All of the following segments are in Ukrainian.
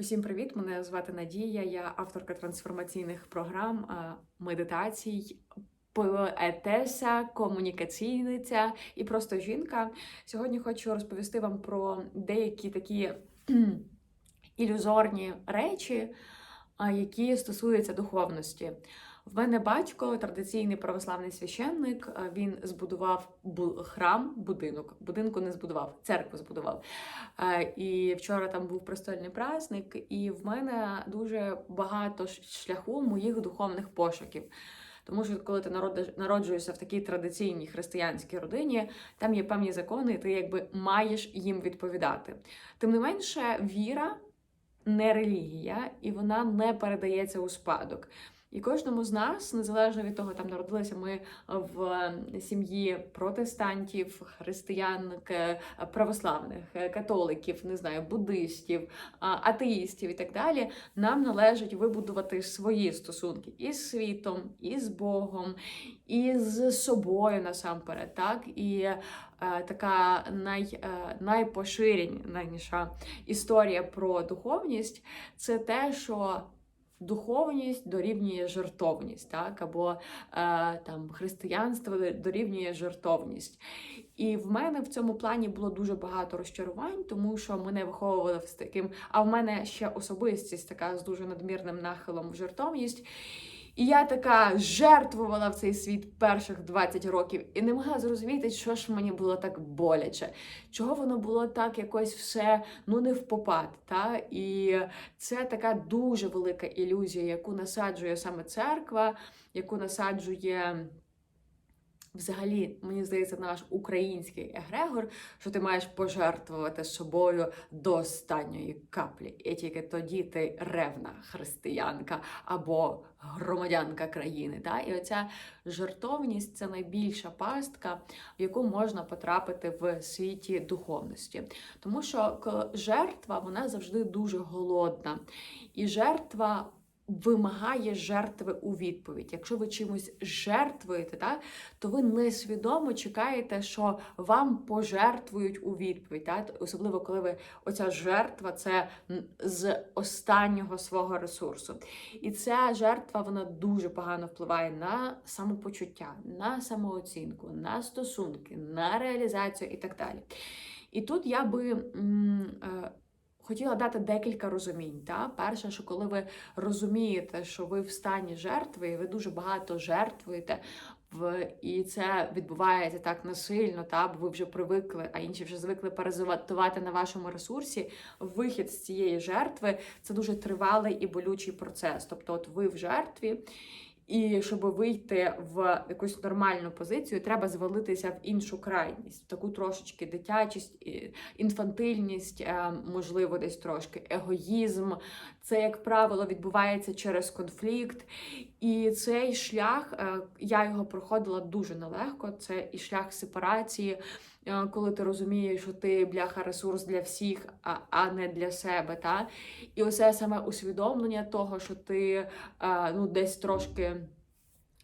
Усім привіт! Мене звати Надія. Я авторка трансформаційних програм, медитацій, поетеса, комунікаційниця і просто жінка. Сьогодні хочу розповісти вам про деякі такі ілюзорні речі, які стосуються духовності. В мене батько, традиційний православний священник, е, він збудував храм, будинок. Будинку не збудував, церкву збудував. Е, І вчора там був престольний праздник, і в мене дуже багато шляху моїх духовних пошуків. Тому що коли ти народжуєшся в такій традиційній християнській родині, там є певні закони, і ти якби маєш їм відповідати. Тим не менше, віра не релігія, і вона не передається у спадок. І кожному з нас, незалежно від того, там народилися ми в е, сім'ї протестантів, християн, православних, е, католиків, не знаю, буддистів, атеїстів і так далі, нам належить вибудувати свої стосунки із світом, із Богом, і з собою насамперед. Так? І е, така най, е, найпоширеніша історія про духовність це те, що духовність дорівнює жертовність, так? або е, там християнство дорівнює жертовність. І в мене в цьому плані було дуже багато розчарувань, тому що мене виховували з таким, а в мене ще особистість така з дуже надмірним нахилом в жертовність. І я така жертвувала в цей світ перших 20 років і не могла зрозуміти, що ж мені було так боляче, чого воно було так якось все ну не в попад. Та? І це така дуже велика ілюзія, яку насаджує саме церква, яку насаджує. Взагалі, мені здається, наш український егрегор, що ти маєш пожертвувати собою до останньої каплі. І тільки тоді ти ревна християнка або громадянка країни. Та? І оця жертовність це найбільша пастка, в яку можна потрапити в світі духовності. Тому що жертва вона завжди дуже голодна. І жертва вимагає жертви у відповідь. Якщо ви чимось жертвуєте, так, то ви несвідомо чекаєте, що вам пожертвують у відповідь. Так? Особливо, коли ви оця жертва це з останнього свого ресурсу. І ця жертва вона дуже погано впливає на самопочуття, на самооцінку, на стосунки, на реалізацію і так далі. І тут я би. м, е, Хотіла дати декілька розумінь. Та? Перше, що коли ви розумієте, що ви в стані жертви, і ви дуже багато жертвуєте, в, і це відбувається так насильно, та? бо ви вже привикли, а інші вже звикли паразитувати на вашому ресурсі. Вихід з цієї жертви це дуже тривалий і болючий процес. Тобто, от ви в жертві. І щоб вийти в якусь нормальну позицію, треба звалитися в іншу крайність, в таку трошечки дитячість, інфантильність, е, можливо, десь трошки егоїзм. Це, як правило, відбувається через конфлікт. І цей шлях е, я його проходила дуже нелегко. Це і шлях сепарації, коли ти розумієш, що ти бляха ресурс для всіх, а, а не для себе. Та? І оце саме усвідомлення того, що ти е, ну, десь трошки.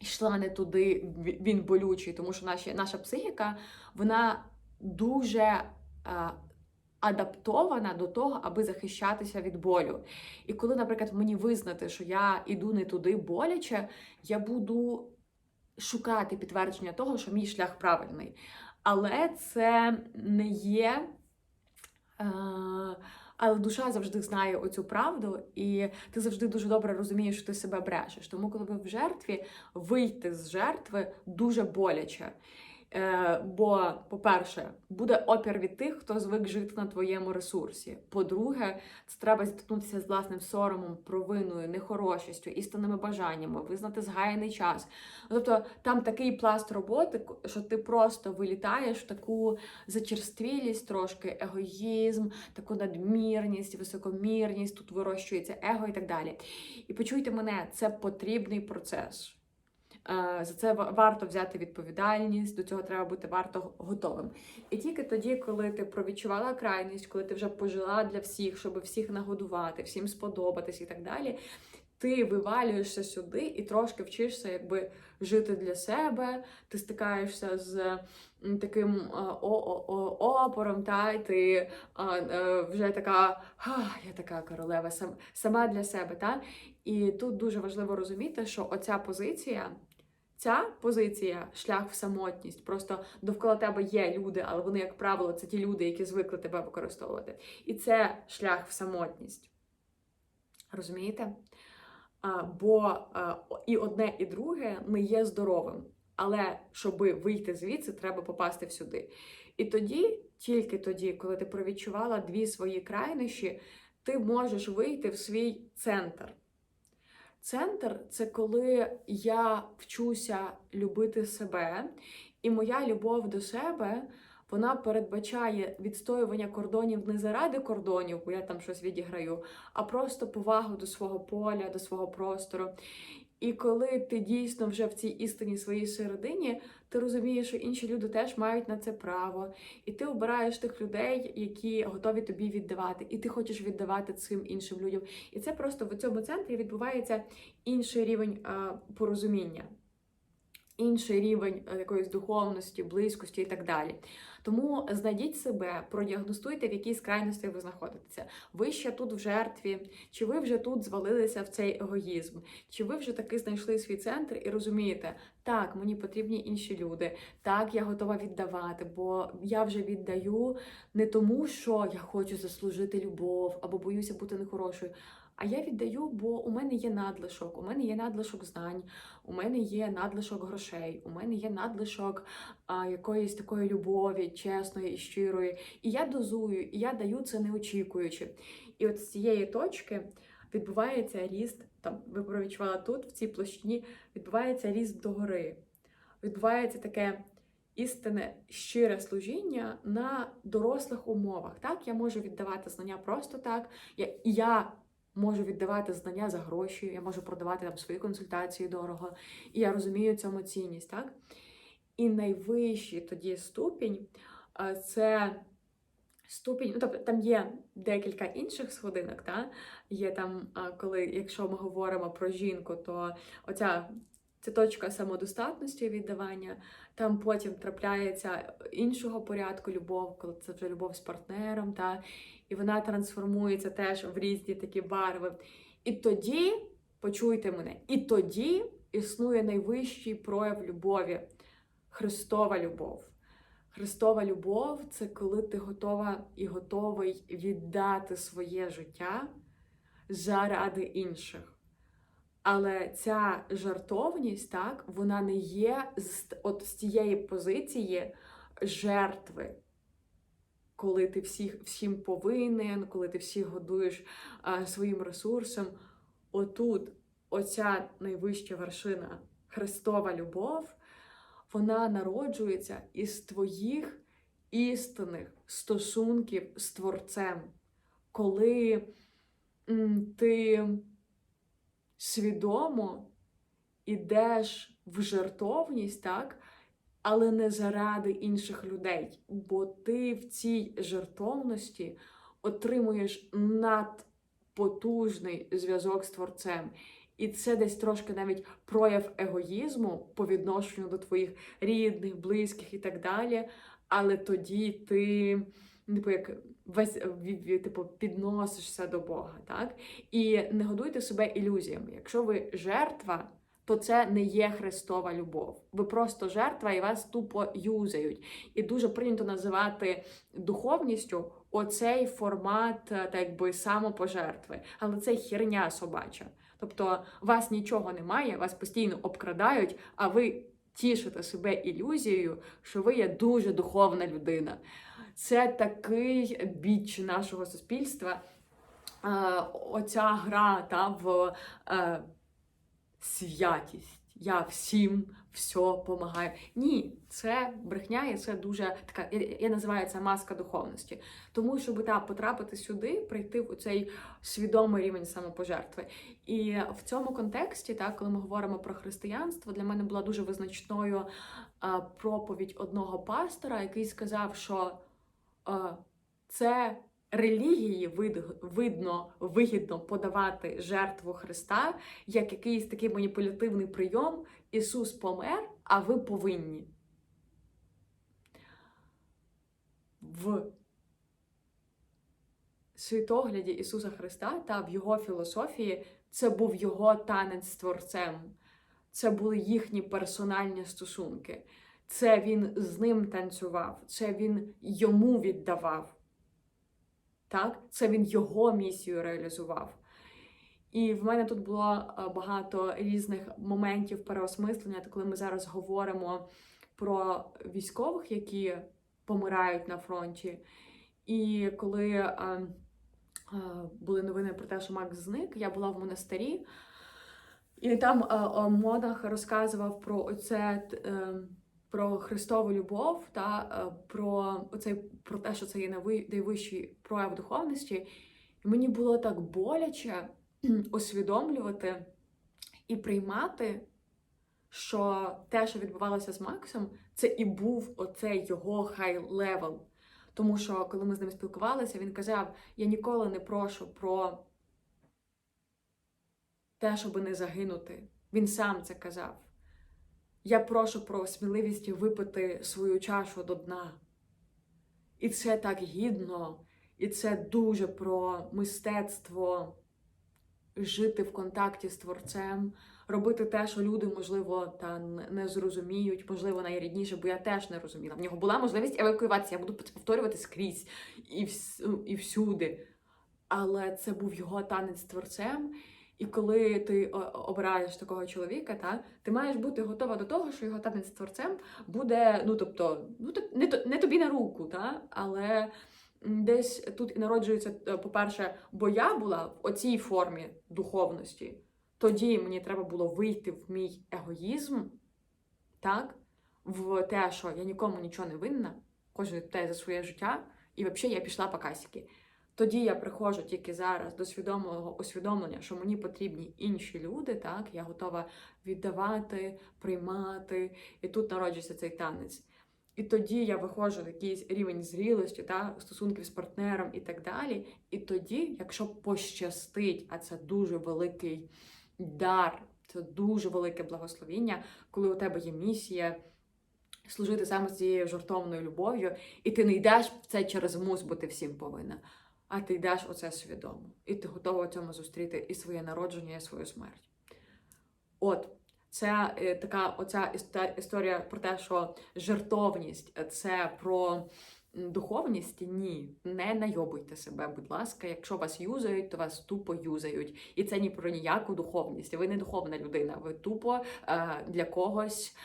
Йшла не туди, він болючий, тому що наші, наша психіка вона дуже е, адаптована до того, аби захищатися від болю. І коли, наприклад, мені визнати, що я іду не туди боляче, я буду шукати підтвердження того, що мій шлях правильний. Але це не є. Е, але душа завжди знає оцю правду, і ти завжди дуже добре розумієш, що ти себе брешеш. Тому, коли ви в жертві, вийти з жертви дуже боляче. Е, бо, по-перше, буде опір від тих, хто звик жити на твоєму ресурсі. По-друге, це треба зіткнутися з власним соромом, провиною, нехорошістю, істинними бажаннями, визнати згаяний час. Тобто там такий пласт роботи, що ти просто вилітаєш в таку зачерствілість, трошки егоїзм, таку надмірність, високомірність, тут вирощується его і так далі. І почуйте мене, це потрібний процес. Е, За це варто взяти відповідальність, до цього треба бути варто готовим. І тільки тоді, коли ти провідчувала крайність, коли ти вже пожила для всіх, щоб всіх нагодувати, всім сподобатись і так далі, ти вивалюєшся сюди і трошки вчишся якби жити для себе, ти стикаєшся з таким е, опором, та й ти е, вже така, «Ах, я така королева, сам, сама для себе. Та? І тут дуже важливо розуміти, що оця позиція. Ця позиція шлях в самотність. Просто довкола тебе є люди, але вони, як правило, це ті люди, які звикли тебе використовувати. І це шлях в самотність. Розумієте? А, бо а, і одне, і друге не є здоровим. Але щоб вийти звідси, треба попасти всюди. І тоді, тільки тоді, коли ти провідчувала дві свої крайнощі, ти можеш вийти в свій центр. Центр це коли я вчуся любити себе, і моя любов до себе вона передбачає відстоювання кордонів не заради кордонів, бо я там щось відіграю, а просто повагу до свого поля, до свого простору. І коли ти дійсно вже в цій істині своїй середині, ти розумієш, що інші люди теж мають на це право, і ти обираєш тих людей, які готові тобі віддавати, і ти хочеш віддавати цим іншим людям. І це просто в цьому центрі відбувається інший рівень порозуміння, інший рівень е, якоїсь духовності, близькості і так далі. Тому знайдіть себе, продіагностуйте, в якій крайності ви знаходитеся. Ви ще тут в жертві, чи ви вже тут звалилися в цей егоїзм, чи ви вже таки знайшли свій центр і розумієте, так, мені потрібні інші люди, так, я готова віддавати, бо я вже віддаю не тому, що я хочу заслужити любов або боюся бути нехорошою. А я віддаю, бо у мене є надлишок, у мене є надлишок знань, у мене є надлишок грошей, у мене є надлишок а, якоїсь такої любові, чесної і щирої. І я дозую, і я даю це не очікуючи. І от з цієї точки відбувається ріст, там ви провідчували тут, в цій площині, відбувається ріст догори. Відбувається таке істинне щире служіння на дорослих умовах. Так, я можу віддавати знання просто так. Я, я можу віддавати знання за гроші, я можу продавати там свої консультації дорого, і я розумію цьому цінність, так? І найвищий тоді ступінь це ступінь, ну тобто там є декілька інших сходинок, та? є там, коли, якщо ми говоримо про жінку, то оця це точка самодостатності віддавання, там потім трапляється іншого порядку любов, коли це вже любов з партнером, та? і вона трансформується теж в різні такі барви. І тоді, почуйте мене, і тоді існує найвищий прояв любові Христова любов. Христова любов це коли ти готова і готовий віддати своє життя заради інших. Але ця жартовність, так, вона не є з, от з тієї позиції жертви, коли ти всіх, всім повинен, коли ти всіх годуєш а, своїм ресурсом. Отут, оця найвища вершина Христова любов, вона народжується із твоїх істинних стосунків з Творцем, коли ти свідомо ідеш в жертовність, так? але не заради інших людей. Бо ти в цій жертовності отримуєш надпотужний зв'язок з Творцем. І це десь трошки навіть прояв егоїзму по відношенню до твоїх рідних, близьких і так далі. Але тоді ти, типу, як весь від- типу, підносишся до Бога, так? І не годуйте себе ілюзіями. Якщо ви жертва, то це не є Христова любов. Ви просто жертва і вас тупо юзають. І дуже прийнято називати духовністю оцей формат е, так якби самопожертви. Але це херня собача. Тобто вас нічого немає, вас постійно обкрадають, а ви тішите себе ілюзією, що ви є дуже духовна людина. Це такий біч нашого суспільства. Е, оця гра та, в е, святість. Я всім все помагаю. Ні, це брехня, і це дуже така. Я, називаю це маска духовності. Тому, щоб та, потрапити сюди, прийти в цей свідомий рівень самопожертви. І в цьому контексті, так, коли ми говоримо про християнство, для мене була дуже визначною а, проповідь одного пастора, який сказав, що це релігії видно вигідно подавати жертву Христа як якийсь такий маніпулятивний прийом. Ісус помер, а ви повинні. В світогляді Ісуса Христа та в Його філософії це був Його танець з Творцем. Це були їхні персональні стосунки. Це він з ним танцював, це він йому віддавав. Так? Це він його місію реалізував. І в мене тут було е, багато різних моментів переосмислення, коли ми зараз говоримо про військових, які помирають на фронті. І коли е, е, були новини про те, що Макс зник, я була в монастирі, і там е, е, монах розказував про оце. Е, про Христову любов та е, про оцей про те, що це є найви- найвищий прояв духовності. І мені було так боляче усвідомлювати і приймати, що те, що відбувалося з Максом, це і був оцей його хай левел. Тому що коли ми з ним спілкувалися, він казав: я ніколи не прошу про те, щоб не загинути. Він сам це казав. Я прошу про сміливість випити свою чашу до дна. І це так гідно, і це дуже про мистецтво жити в контакті з творцем, робити те, що люди, можливо, та не зрозуміють, можливо, найрідніше, бо я теж не розуміла. В нього була можливість евакуюватися. Я буду повторювати скрізь і всюди. Але це був його танець з творцем. І коли ти обираєш такого чоловіка, та ти маєш бути готова до того, що його танець з творцем буде, ну тобто, ну то- не, то- не тобі на руку, та але десь тут і народжується, е, по-перше, бо я була в оцій формі духовності. Тоді мені треба було вийти в мій егоїзм, так, в те, що я нікому нічого не винна, кожен відповідає за своє життя, і взагалі я пішла по касіки. Тоді я приходжу тільки зараз до свідомого усвідомлення, що мені потрібні інші люди, так я готова віддавати, приймати, і тут народжується цей танець. І тоді я виходжу в якийсь рівень зрілості, та стосунків з партнером і так далі. І тоді, якщо пощастить, а це дуже великий дар, це дуже велике благословіння, коли у тебе є місія служити саме цією жартовною любов'ю, і ти не йдеш в це через мус, бо ти всім повинна. А ти йдеш оце свідомо. І ти готова цьому зустріти і своє народження, і свою смерть. От, це е, така оця історія про те, що жертовність е, це про духовність. Ні, не найобуйте себе, будь ласка. Якщо вас юзають, то вас тупо юзають. І це ні про ніяку духовність. Ви не духовна людина, ви тупо е, для когось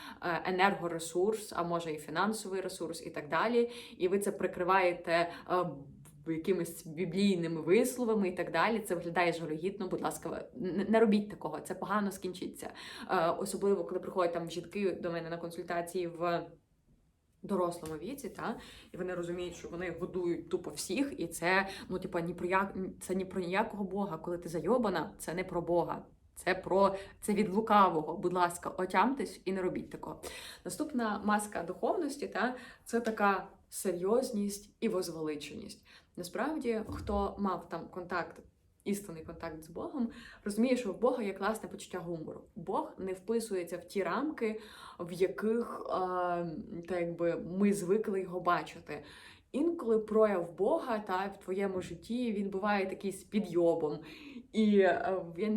енергоресурс, а може і фінансовий ресурс, і так далі. І ви це прикриваєте. Якимись біблійними висловами і так далі, це виглядає жалюгідно. Будь ласка, не не робіть такого, це погано скінчиться. Е, особливо, коли приходять там жінки до мене на консультації в дорослому віці, та і вони розуміють, що вони годують тупо всіх, і це ну, типа, ні про як це ні про ніякого Бога. Коли ти зайобана, це не про Бога. Це про це від лукавого. Будь ласка, отямтесь і не робіть такого. Наступна маска духовності, та це така серйозність і возвеличеність. Насправді, хто мав там контакт, істинний контакт з Богом, розуміє, що в Бога є класне почуття гумору. Бог не вписується в ті рамки, в яких е, так якби ми звикли його бачити. Інколи прояв Бога та в твоєму житті він буває такий з підйобом. І е,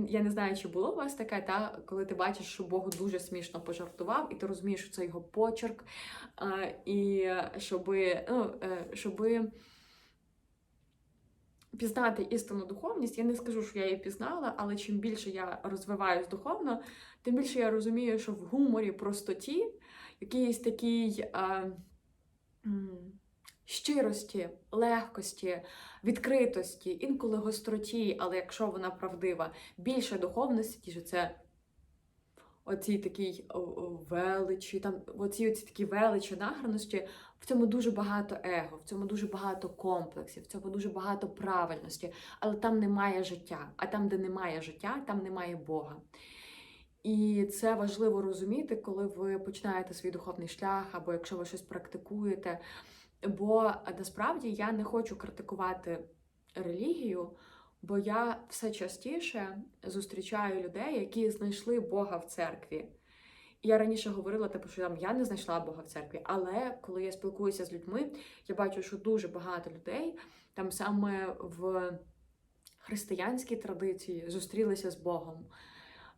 я, не знаю, чи було у вас таке, та коли ти бачиш, що Богу дуже смішно пожартував, і ти розумієш, що це його почерк, е, і щоби, ну, е, щоби пізнати істинну духовність, я не скажу, що я її пізнала, але чим більше я розвиваюсь духовно, тим більше я розумію, що в гуморі, простоті, якійсь такій е, щирості, легкості, відкритості, інколи гостроті, але якщо вона правдива, більше духовності, ніж це оцій такій величі, там оці, оці такі величі награності, в цьому дуже багато его, в цьому дуже багато комплексів, в цьому дуже багато правильності, але там немає життя. А там, де немає життя, там немає Бога. І це важливо розуміти, коли ви починаєте свій духовний шлях, або якщо ви щось практикуєте. Бо насправді я не хочу критикувати релігію, бо я все частіше зустрічаю людей, які знайшли Бога в церкві. Я раніше говорила, типу, що там я не знайшла Бога в церкві, але коли я спілкуюся з людьми, я бачу, що дуже багато людей там саме в християнській традиції зустрілися з Богом.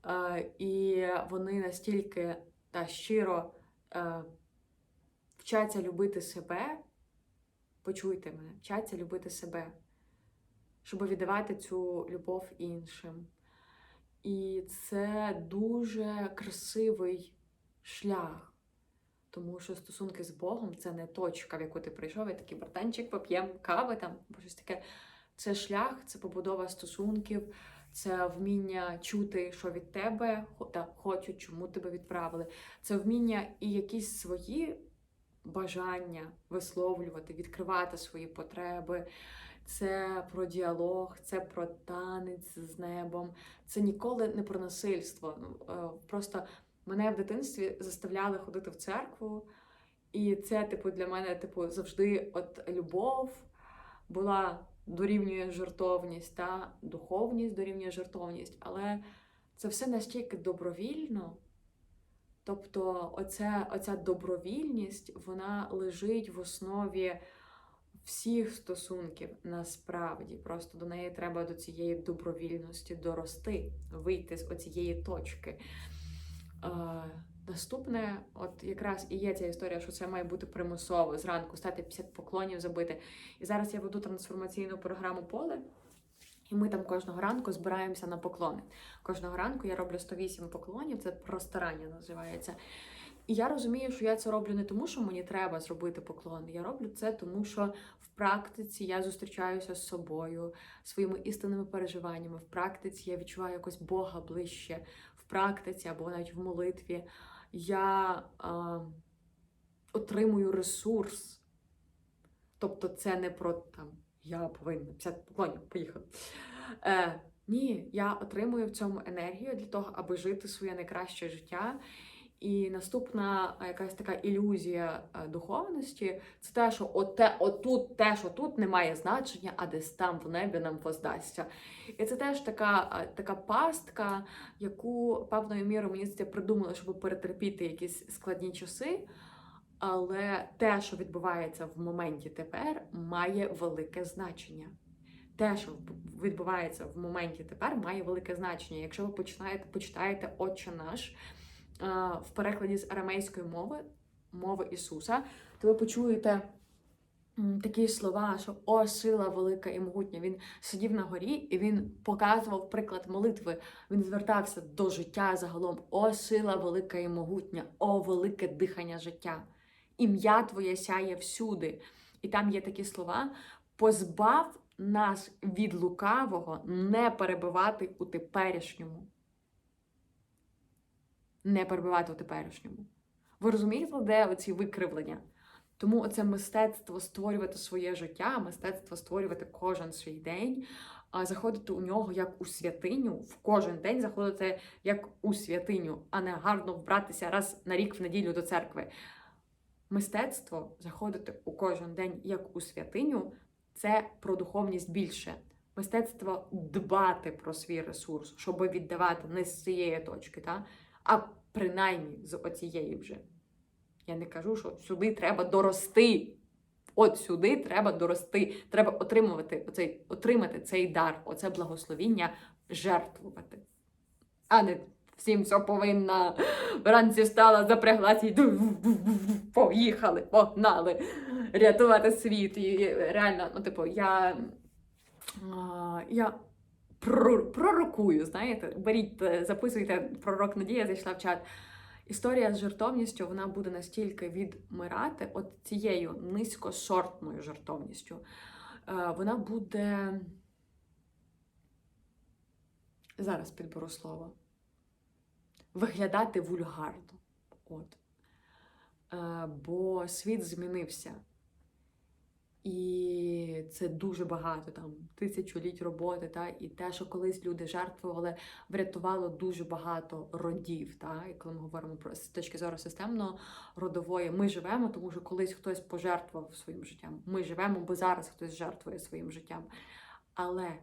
Е, і вони настільки та щиро е, вчаться любити себе, почуйте мене, вчаться любити себе, щоб віддавати цю любов іншим. І це дуже красивий шлях. Тому що стосунки з Богом це не точка, в яку ти прийшов, і такий братанчик, поп'ємо кави там, або щось таке. Це шлях, це побудова стосунків, це вміння чути, що від тебе та хочуть, чому тебе відправили. Це вміння і якісь свої бажання висловлювати, відкривати свої потреби. Це про діалог, це про танець з небом. Це ніколи не про насильство. Е, Просто мене в дитинстві заставляли ходити в церкву, і це, типу, для мене, типу, завжди от любов була дорівнює жертовність та духовність дорівнює жертовність, але це все настільки добровільно. Тобто, оця, оця добровільність вона лежить в основі всіх стосунків насправді. Просто до неї треба до цієї добровільності дорости, вийти з оцієї точки. Е, наступне, от якраз і є ця історія, що це має бути примусово зранку стати 50 поклонів забити. І зараз я веду трансформаційну програму поле. І ми там кожного ранку збираємося на поклони. Кожного ранку я роблю 108 поклонів, це простирання називається. І я розумію, що я це роблю не тому, що мені треба зробити поклони. Я роблю це тому, що в практиці я зустрічаюся з собою, своїми істинними переживаннями. В практиці я відчуваю якось Бога ближче. Практиці або навіть в молитві я е, отримую ресурс. Тобто, це не про там я повинна 50 поклонів, поїхали. Е, ні, я отримую в цьому енергію для того, аби жити своє найкраще життя. І наступна якась така ілюзія духовності це те, що оте, отут, те, що тут не має значення, а десь там в небі нам воздасться. І це теж така, така пастка, яку певною мірою мені здається придумали, щоб перетерпіти якісь складні часи. Але те, що відбувається в моменті тепер, має велике значення. Те, що відбувається в моменті тепер, має велике значення. Якщо ви починаєте почитаєте Отче наш в перекладі з арамейської мови, мови Ісуса, то ви почуєте такі слова, що о, сила велика і могутня. Він сидів на горі і він показував приклад молитви. Він звертався до життя загалом. О, сила велика і могутня, о, велике дихання життя. Ім'я Твоє сяє всюди. І там є такі слова: позбав нас від лукавого не перебивати у теперішньому. Не перебивати у теперішньому. Ви розумієте, де оці викривлення? Тому оце мистецтво створювати своє життя, мистецтво створювати кожен свій день, а заходити у нього як у святиню, в кожен день заходити як у святиню, а не гарно вбратися раз на рік в неділю до церкви. Мистецтво заходити у кожен день як у святиню це про духовність більше. Мистецтво дбати про свій ресурс, щоб віддавати не з цієї точки, та? А принаймні з оцієї вже. Я не кажу, що сюди треба дорости. От сюди треба дорости. Треба отримувати оцей, отримати цей дар, оце благословіння, жертвувати. А не всім все повинна. Вранці встала, запряглася і поїхали, погнали рятувати світ. І реально, ну, типу, я, я пророкую, знаєте, беріть, е, записуйте пророк Надія, зайшла в чат. Історія з жертовністю вона буде настільки відмирати от цією низькосортною жертовністю. Е, Вона буде. Зараз підберу слово. Виглядати вульгарно. От. Е, Бо світ змінився. І це дуже багато, там тисячоліть роботи, та і те, що колись люди жертвували, врятувало дуже багато родів. Та і коли ми говоримо про з точки зору системно родової, ми живемо, тому що колись хтось пожертвував своїм життям. Ми живемо, бо зараз хтось жертвує своїм життям. Але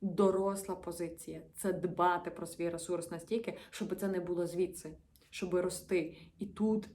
доросла позиція це дбати про свій ресурс настільки, щоб це не було звідси, щоб рости. І тут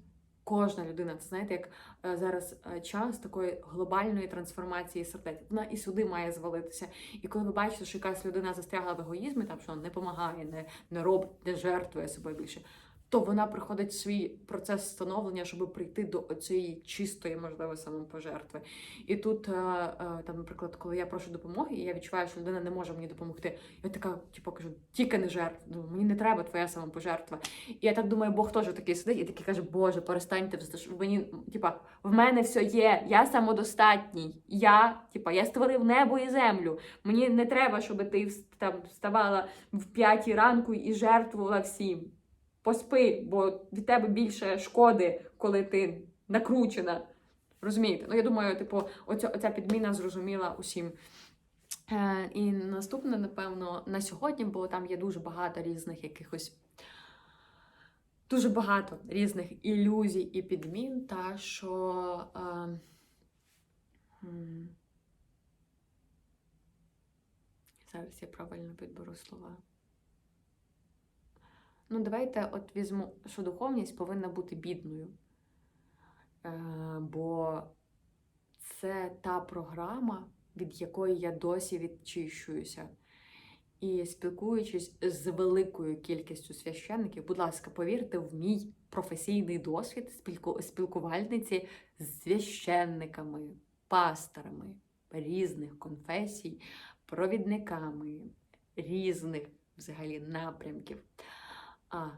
кожна людина, це знаєте, як е, зараз е, час такої глобальної трансформації сердець, вона і сюди має звалитися. І коли ви бачите, що якась людина застрягла в егоїзмі, там що не допомагає, не, не робить, не жертвує себе більше. То вона приходить свій процес становлення, щоб прийти до цієї чистої, можливо, самопожертви. І тут, е, е, там, наприклад, коли я прошу допомоги, і я відчуваю, що людина не може мені допомогти. Я така, типу, кажу, тільки не жертв. Ну, мені не треба твоя самопожертва. І я так думаю, Бог теж такий сидить і такий каже, Боже, перестаньте мені, типа, в мене все є, я самодостатній. Я, типа, я створив небо і землю. Мені не треба, щоб ти там вставала в п'ятій ранку і жертвувала всім. Поспи, бо від тебе більше шкоди, коли ти накручена. Розумієте? Ну, я думаю, типу, оця, оця підміна зрозуміла усім. Е, і наступне, напевно, на сьогодні, бо там є дуже багато різних якихось. Дуже багато різних ілюзій і підмін, та що. Е, зараз я правильно підберу слова. Ну, давайте от візьму, що духовність повинна бути бідною. Е, бо це та програма, від якої я досі відчищуюся. І спілкуючись з великою кількістю священників, будь ласка, повірте в мій професійний досвід спілку- спілкувальниці з священниками, пасторами різних конфесій, провідниками різних взагалі напрямків. А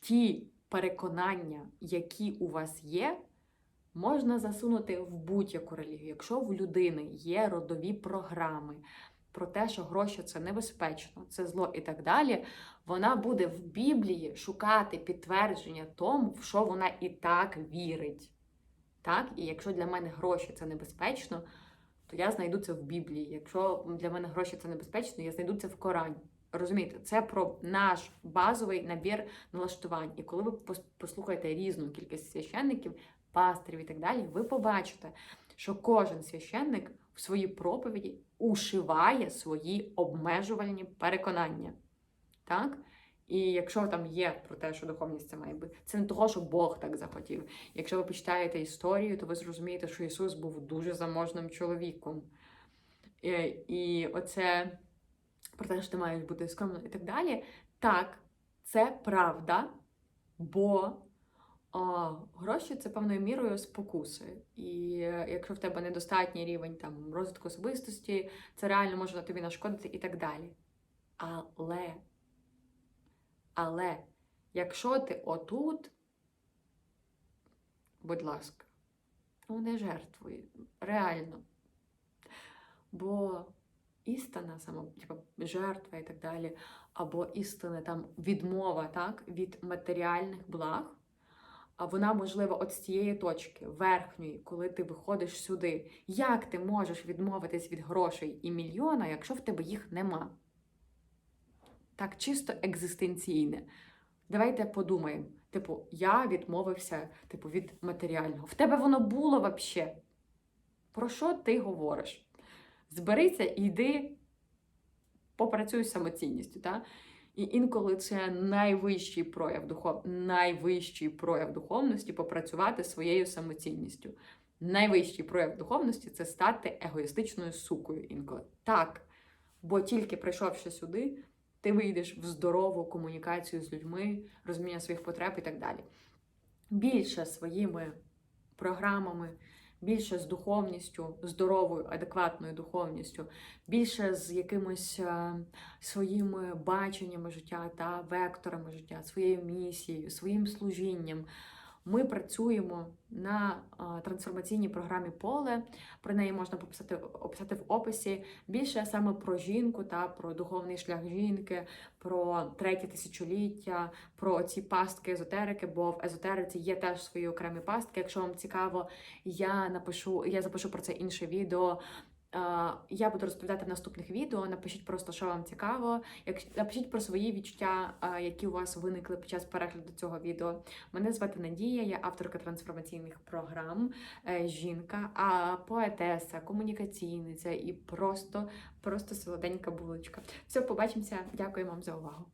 ті переконання, які у вас є, можна засунути в будь-яку релігію. Якщо в людини є родові програми про те, що гроші це небезпечно, це зло і так далі, вона буде в Біблії шукати підтвердження тому, в що вона і так вірить. Так? І якщо для мене гроші це небезпечно, то я знайду це в Біблії. Якщо для мене гроші це небезпечно, я знайду це в Корані. Розумієте, це про наш базовий набір налаштувань. І коли ви послухаєте різну кількість священників, пасторів і так далі, ви побачите, що кожен священник в своїй проповіді ушиває свої обмежувальні переконання. Так? І якщо там є про те, що духовність це має бути, це не того, що Бог так захотів. Якщо ви почитаєте історію, то ви зрозумієте, що Ісус був дуже заможним чоловіком. І, і оце про те, що ти маєш бути скромним і так далі. Так, це правда, бо а, гроші це певною мірою спокуси. І е, якщо в тебе недостатній рівень там, розвитку особистості, це реально може тобі нашкодити і так далі. Але, але, якщо ти отут, будь ласка, ну не жертвуй, реально. Бо істина, саме, типу, жертва і так далі, або істина там відмова так, від матеріальних благ, а вона можлива от з цієї точки, верхньої, коли ти виходиш сюди. Як ти можеш відмовитись від грошей і мільйона, якщо в тебе їх нема? Так, чисто екзистенційне. Давайте подумаємо. Типу, я відмовився типу, від матеріального. В тебе воно було взагалі. Про що ти говориш? Зберися і йди попрацюй з самоцінністю. Та? І інколи це найвищий прояв духов... найвищий прояв духовності попрацювати своєю самоцінністю. Найвищий прояв духовності це стати егоїстичною сукою інколи. Так. Бо тільки прийшовши сюди, ти вийдеш в здорову комунікацію з людьми, розуміння своїх потреб і так далі. Більше своїми програмами, більше з духовністю, здоровою, адекватною духовністю, більше з якимось е, своїми баченнями життя та векторами життя, своєю місією, своїм служінням. Ми працюємо на трансформаційній програмі поле. Про неї можна пописати описати в описі. Більше саме про жінку та про духовний шлях жінки, про третє тисячоліття, про ці пастки езотерики, бо в езотериці є теж свої окремі пастки. Якщо вам цікаво, я напишу, я запишу про це інше відео. Е, Я буду розповідати в наступних відео. Напишіть просто, що вам цікаво. Як напишіть про свої відчуття, е, які у вас виникли під час перегляду цього відео. Мене звати Надія, я авторка трансформаційних програм, е, жінка, а поетеса, комунікаційниця і просто, просто солоденька булочка. Все, побачимося. Дякую вам за увагу.